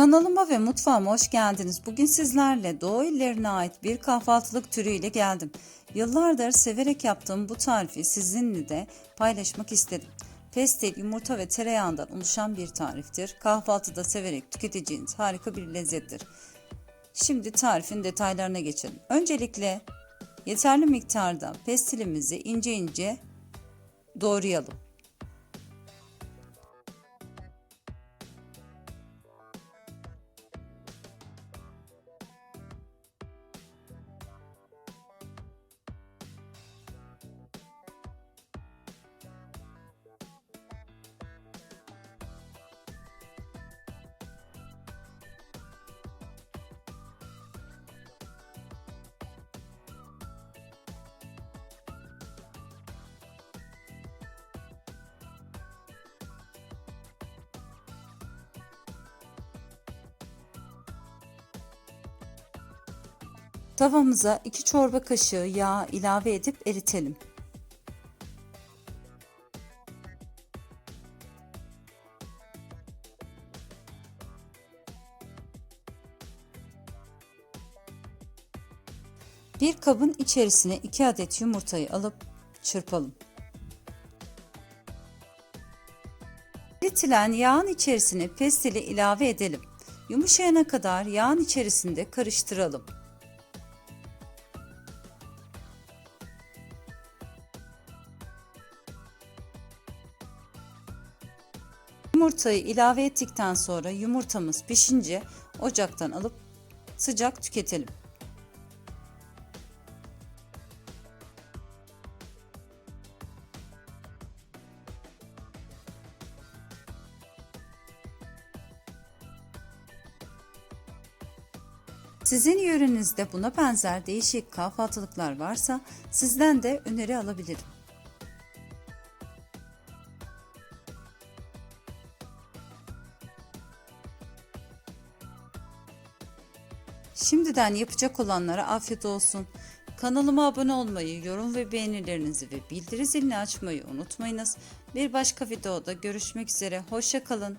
Kanalıma ve mutfağıma hoş geldiniz. Bugün sizlerle Doğu illerine ait bir kahvaltılık türüyle geldim. Yıllardır severek yaptığım bu tarifi sizinle de paylaşmak istedim. Pestil, yumurta ve tereyağından oluşan bir tariftir. Kahvaltıda severek tüketeceğiniz harika bir lezzettir. Şimdi tarifin detaylarına geçelim. Öncelikle yeterli miktarda pestilimizi ince ince doğrayalım. Tavamıza 2 çorba kaşığı yağ ilave edip eritelim. Bir kabın içerisine 2 adet yumurtayı alıp çırpalım. Eritilen yağın içerisine pestili ilave edelim. Yumuşayana kadar yağın içerisinde karıştıralım. Yumurtayı ilave ettikten sonra yumurtamız pişince ocaktan alıp sıcak tüketelim. Sizin yörenizde buna benzer değişik kahvaltılıklar varsa sizden de öneri alabilirim. Şimdiden yapacak olanlara afiyet olsun. Kanalıma abone olmayı, yorum ve beğenilerinizi ve bildiri zilini açmayı unutmayınız. Bir başka videoda görüşmek üzere. Hoşça kalın.